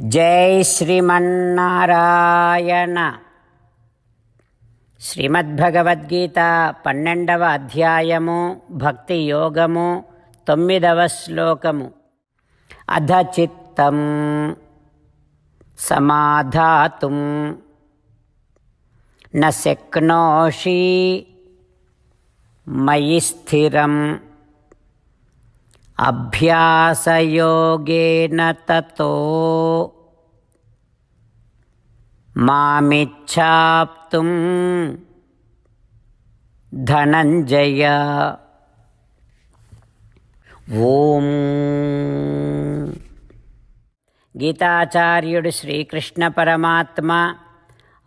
జై శ్రీమన్నారాయణ. శ్రీమద్భగవద్గీత పన్నెండవ అధ్యాయము భక్తి యోగము తొమ్మిదవ శ్లోకము. అధ చిత్తం సమాధాతుం న మయి స్థిరం. అభ్యాసయోగేన తతో మామిచ్ఛాప్తుం ధనంజయ. ఓం. గీతాచార్యుడు శ్రీకృష్ణ పరమాత్మ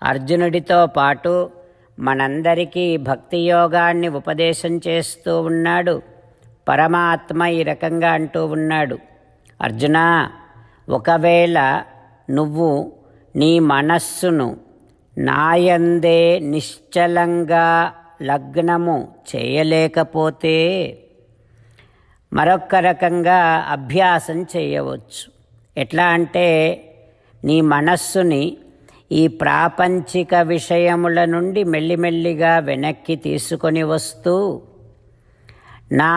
అర్జునుడితో పాటు మనందరికీ భక్తి యోగాన్ని ఉపదేశం చేస్తూ ఉన్నాడు. పరమాత్మ ఈ రకంగా అంటూ ఉన్నాడు. అర్జున ఒకవేళ నువ్వు నీ మనస్సును నాయందే నిశ్చలంగా లగ్నము చేయలేకపోతే మరొక రకంగా అభ్యాసం చేయవచ్చు. ఎట్లా అంటే నీ మనస్సుని ఈ ప్రాపంచిక విషయముల నుండి మెల్లిమెల్లిగా వెనక్కి తీసుకొని వస్తూ నా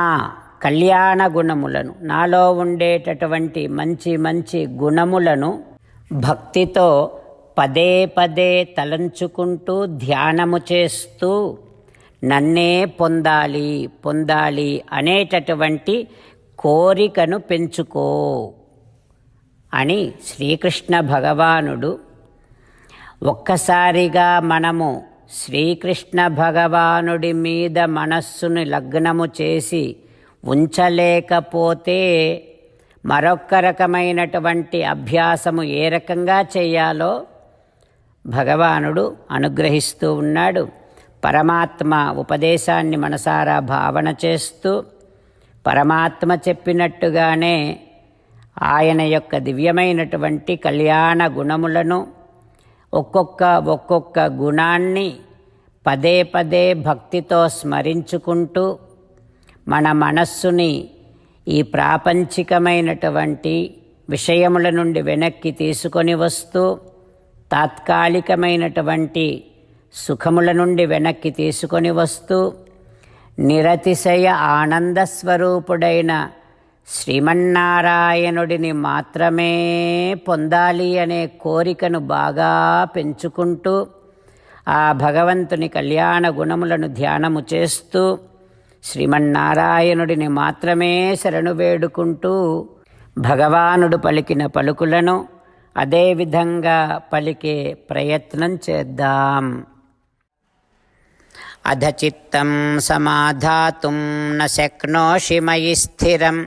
కళ్యాణ గుణములను నాలో ఉండేటటువంటి మంచి మంచి గుణములను భక్తితో పదే పదే తలంచుకుంటూ ధ్యానము చేస్తూ నన్నే పొందాలి పొందాలి అనేటటువంటి కోరికను పెంచుకో అని శ్రీకృష్ణ భగవానుడు ఒక్కసారిగా మనము శ్రీకృష్ణ భగవానుడి మీద మనస్సును లగ్నము చేసి ఉంచలేకపోతే మరొక రకమైనటువంటి అభ్యాసము ఏ రకంగా చేయాలో భగవానుడు అనుగ్రహిస్తూ ఉన్నాడు. పరమాత్మ ఉపదేశాన్ని మనసారా భావన చేస్తూ పరమాత్మ చెప్పినట్టుగానే ఆయన యొక్క దివ్యమైనటువంటి కళ్యాణ గుణములను ఒక్కొక్క ఒక్కొక్క గుణాన్ని పదే పదే భక్తితో స్మరించుకుంటూ మన మనస్సుని ఈ ప్రాపంచికమైనటువంటి విషయముల నుండి వెనక్కి తీసుకొని వస్తూ తాత్కాలికమైనటువంటి సుఖముల నుండి వెనక్కి తీసుకొని వస్తూ నిరతిశయ ఆనంద స్వరూపుడైన శ్రీమన్నారాయణుడిని మాత్రమే పొందాలి అనే కోరికను బాగా పెంచుకుంటూ ఆ భగవంతుని కళ్యాణ గుణములను ధ్యానము చేస్తూ శ్రీమన్నారాయణుడిని మాత్రమే శరణు వేడుకుంటూ భగవానుడు పలికిన పలుకులను అదేవిధంగా పలికే ప్రయత్నం చేద్దాం. అధచిత్తం సమాధాతుం న మయి స్థిరం.